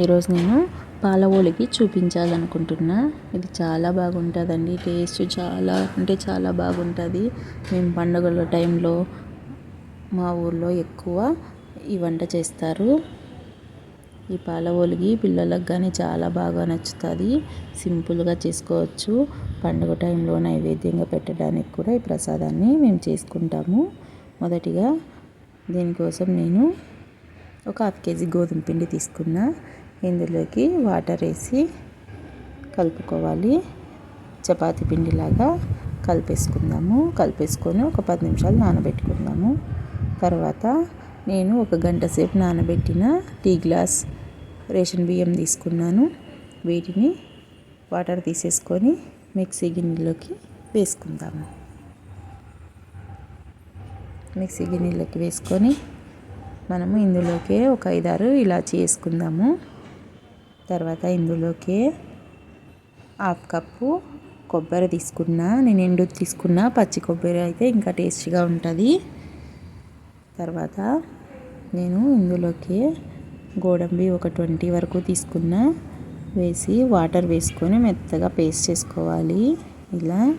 ఈరోజు నేను పాల చూపించాలనుకుంటున్నా. ఇది చాలా బాగుంటుందండి. టేస్ట్ చాలా అంటే చాలా బాగుంటుంది. మేము పండుగల టైంలో మా ఊర్లో ఎక్కువ ఈ వంట చేస్తారు. ఈ పాల ఓలిగి పిల్లలకు కానీ చాలా బాగా నచ్చుతుంది. సింపుల్గా చేసుకోవచ్చు. పండుగ టైంలో నైవేద్యంగా పెట్టడానికి కూడా ఈ ప్రసాదాన్ని మేము చేసుకుంటాము. మొదటిగా దీనికోసం నేను ఒక హాఫ్ కేజీ గోధుమ పిండి తీసుకున్న. ఇందులోకి వాటర్ వేసి కలుపుకోవాలి. చపాతీ పిండిలాగా కలిపేసుకుందాము. కలిపేసుకొని ఒక పది నిమిషాలు నానబెట్టుకుందాము. తర్వాత నేను ఒక గంట సేపు నానబెట్టిన టీ గ్లాస్ రేషన్ బియ్యం తీసుకున్నాను. వీటిని వాటర్ తీసేసుకొని మిక్సీ గిన్నెలోకి వేసుకుందాము. మిక్సీ గిన్నెలోకి వేసుకొని మనము ఇందులోకే ఒక ఐదారు ఇలాచి వేసుకుందాము. తర్వాత ఇందులోకే హాఫ్ కప్పు కొబ్బరి తీసుకున్నా నేను ఎండు తీసుకున్న పచ్చి కొబ్బరి అయితే ఇంకా టేస్టీగా ఉంటుంది. తర్వాత నేను ఇందులోకి గోడంబి ఒక ట్వంటీ వరకు తీసుకున్న వేసి వాటర్ వేసుకొని మెత్తగా పేస్ట్ చేసుకోవాలి. ఇలా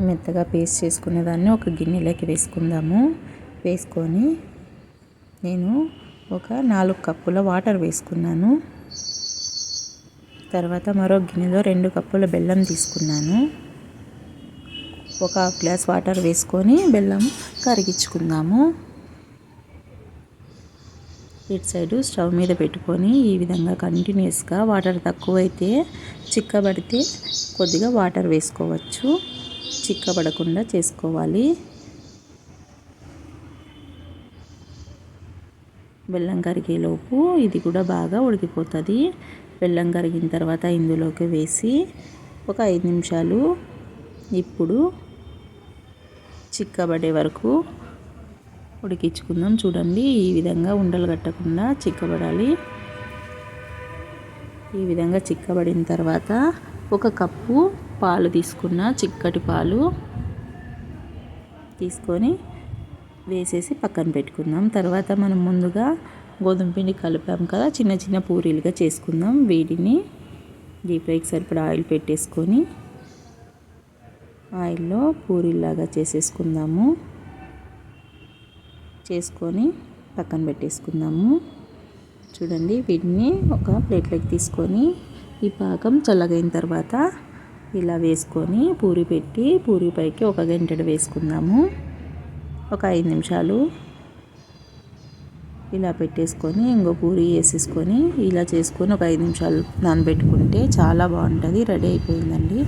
మెత్తగా పేస్ట్ చేసుకునే దాన్ని ఒక గిన్నెలోకి వేసుకుందాము. వేసుకొని నేను ఒక నాలుగు కప్పుల వాటర్ వేసుకున్నాను. తర్వాత మరో గిన్నెలో రెండు కప్పుల బెల్లం తీసుకున్నాను. ఒక హాఫ్ గ్లాస్ వాటర్ వేసుకొని బెల్లం కరిగించుకుందాము. ఇటు సైడు స్టవ్ మీద పెట్టుకొని ఈ విధంగా కంటిన్యూస్గా వాటర్ తక్కువైతే చిక్కబడితే కొద్దిగా వాటర్ వేసుకోవచ్చు. చిక్కబడకుండా చేసుకోవాలి. బెల్లం కరిగేలోపు ఇది కూడా బాగా ఉడికిపోతుంది. బెల్లం కరిగిన తర్వాత ఇందులోకి వేసి ఒక ఐదు నిమిషాలు ఇప్పుడు చిక్కబడే వరకు ఉడికించుకుందాం. చూడండి ఈ విధంగా ఉండలు కట్టకుండా చిక్కబడాలి. ఈ విధంగా చిక్కబడిన తర్వాత ఒక కప్పు పాలు తీసుకున్న చిక్కటి పాలు తీసుకొని వేసేసి పక్కన పెట్టుకుందాం. తర్వాత మనం ముందుగా గోధుమ పిండి కలిపాం కదా చిన్న చిన్న పూరీలుగా చేసుకుందాం. వీటిని డీప్ ఫ్రైకి సరిపడా ఆయిల్ పెట్టేసుకొని ఆయిల్లో పూరీలాగా చేసేసుకుందాము. చేసుకొని పక్కన పెట్టేసుకుందాము. చూడండి వీటిని ఒక ప్లేట్లోకి తీసుకొని ఈ పాకం చల్లగైన తర్వాత ఇలా వేసుకొని పూరి పెట్టి పూరి పైకి ఒక గంటడు వేసుకుందాము. ఒక ఐదు నిమిషాలు ఇలా పెట్టేసుకొని ఇంకో పూరి వేసేసుకొని ఇలా చేసుకొని ఒక ఐదు నిమిషాలు నానబెట్టుకుంటే చాలా బాగుంటుంది. రెడీ అయిపోయిందండి.